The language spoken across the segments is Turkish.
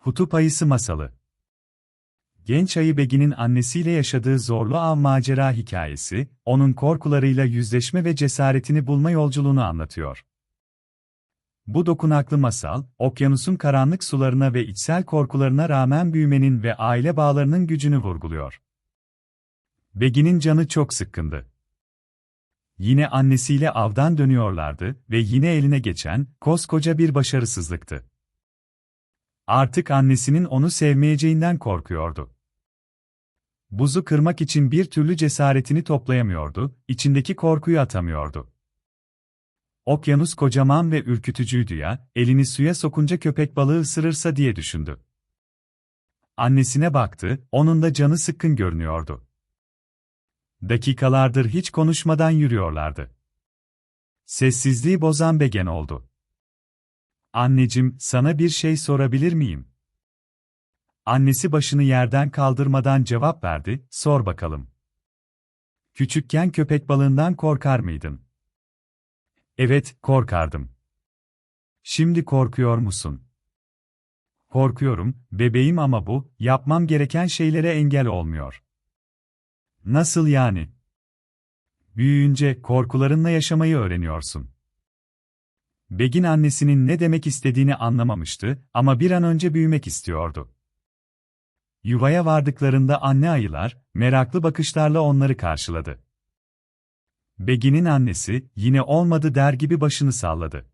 Kutup Ayısı Masalı Genç Ayı Begin'in annesiyle yaşadığı zorlu av macera hikayesi, onun korkularıyla yüzleşme ve cesaretini bulma yolculuğunu anlatıyor. Bu dokunaklı masal, okyanusun karanlık sularına ve içsel korkularına rağmen büyümenin ve aile bağlarının gücünü vurguluyor. Begin'in canı çok sıkkındı. Yine annesiyle avdan dönüyorlardı ve yine eline geçen, koskoca bir başarısızlıktı. Artık annesinin onu sevmeyeceğinden korkuyordu. Buzu kırmak için bir türlü cesaretini toplayamıyordu, içindeki korkuyu atamıyordu. Okyanus kocaman ve ürkütücüydü ya, elini suya sokunca köpek balığı ısırırsa diye düşündü. Annesine baktı, onun da canı sıkkın görünüyordu. Dakikalardır hiç konuşmadan yürüyorlardı. Sessizliği bozan Begen oldu. Anneciğim, sana bir şey sorabilir miyim? Annesi başını yerden kaldırmadan cevap verdi, sor bakalım. Küçükken köpek balığından korkar mıydın? Evet, korkardım. Şimdi korkuyor musun? Korkuyorum, bebeğim ama bu, yapmam gereken şeylere engel olmuyor. Nasıl yani? Büyüyünce korkularınla yaşamayı öğreniyorsun. Begin annesinin ne demek istediğini anlamamıştı ama bir an önce büyümek istiyordu. Yuvaya vardıklarında anne ayılar, meraklı bakışlarla onları karşıladı. Begin'in annesi, yine olmadı der gibi başını salladı.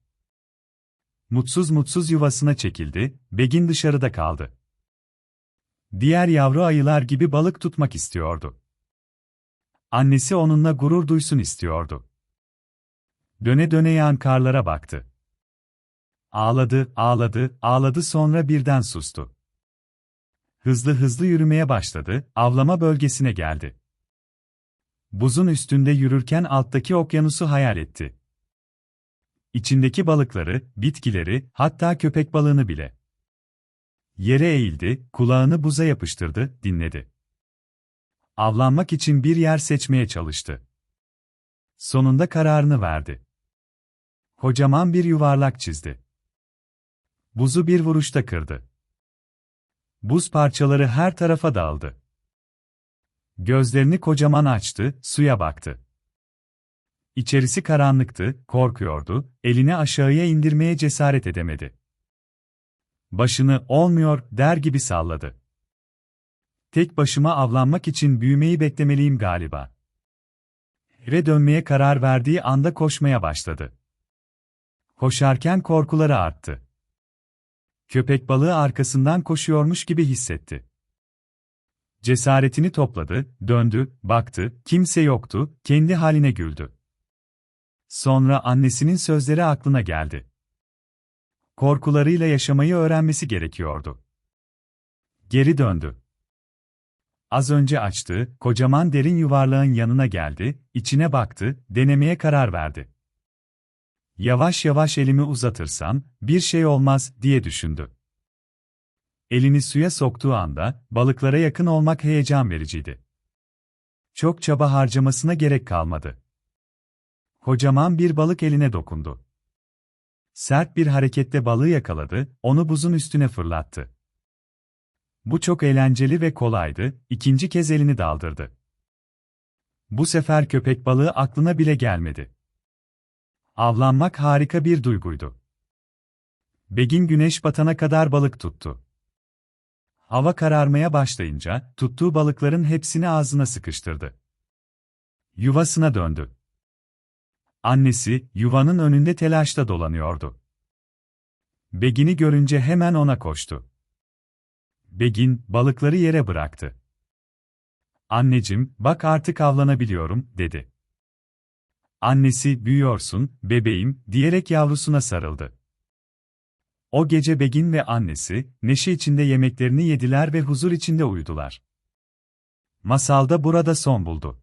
Mutsuz mutsuz yuvasına çekildi, Begin dışarıda kaldı. Diğer yavru ayılar gibi balık tutmak istiyordu. Annesi onunla gurur duysun istiyordu. Döne döne yağan karlara baktı. Ağladı, ağladı, ağladı sonra birden sustu. Hızlı hızlı yürümeye başladı, avlama bölgesine geldi. Buzun üstünde yürürken alttaki okyanusu hayal etti. İçindeki balıkları, bitkileri, hatta köpek balığını bile. Yere eğildi, kulağını buza yapıştırdı, dinledi. Avlanmak için bir yer seçmeye çalıştı. Sonunda kararını verdi. Kocaman bir yuvarlak çizdi. Buzu bir vuruşta kırdı. Buz parçaları her tarafa dağıldı. Gözlerini kocaman açtı, suya baktı. İçerisi karanlıktı, korkuyordu, elini aşağıya indirmeye cesaret edemedi. Başını olmuyor der gibi salladı. Tek başıma avlanmak için büyümeyi beklemeliyim galiba. Eve dönmeye karar verdiği anda koşmaya başladı. Koşarken korkuları arttı. Köpek balığı arkasından koşuyormuş gibi hissetti. Cesaretini topladı, döndü, baktı, kimse yoktu, kendi haline güldü. Sonra annesinin sözleri aklına geldi. Korkularıyla yaşamayı öğrenmesi gerekiyordu. Geri döndü. Az önce açtığı, kocaman derin yuvarlağın yanına geldi, içine baktı, denemeye karar verdi. Yavaş yavaş elimi uzatırsam, bir şey olmaz, diye düşündü. Elini suya soktuğu anda, balıklara yakın olmak heyecan vericiydi. Çok çaba harcamasına gerek kalmadı. Kocaman bir balık eline dokundu. Sert bir harekette balığı yakaladı, onu buzun üstüne fırlattı. Bu çok eğlenceli ve kolaydı, ikinci kez elini daldırdı. Bu sefer köpek balığı aklına bile gelmedi. Avlanmak harika bir duyguydu. Begin güneş batana kadar balık tuttu. Hava kararmaya başlayınca, tuttuğu balıkların hepsini ağzına sıkıştırdı. Yuvasına döndü. Annesi, yuvanın önünde telaşla dolanıyordu. Begin'i görünce hemen ona koştu. Begin, balıkları yere bıraktı. Anneciğim, bak artık avlanabiliyorum, dedi. Annesi, büyüyorsun, bebeğim, diyerek yavrusuna sarıldı. O gece Begin ve annesi, neşe içinde yemeklerini yediler ve huzur içinde uyudular. Masalda burada son buldu.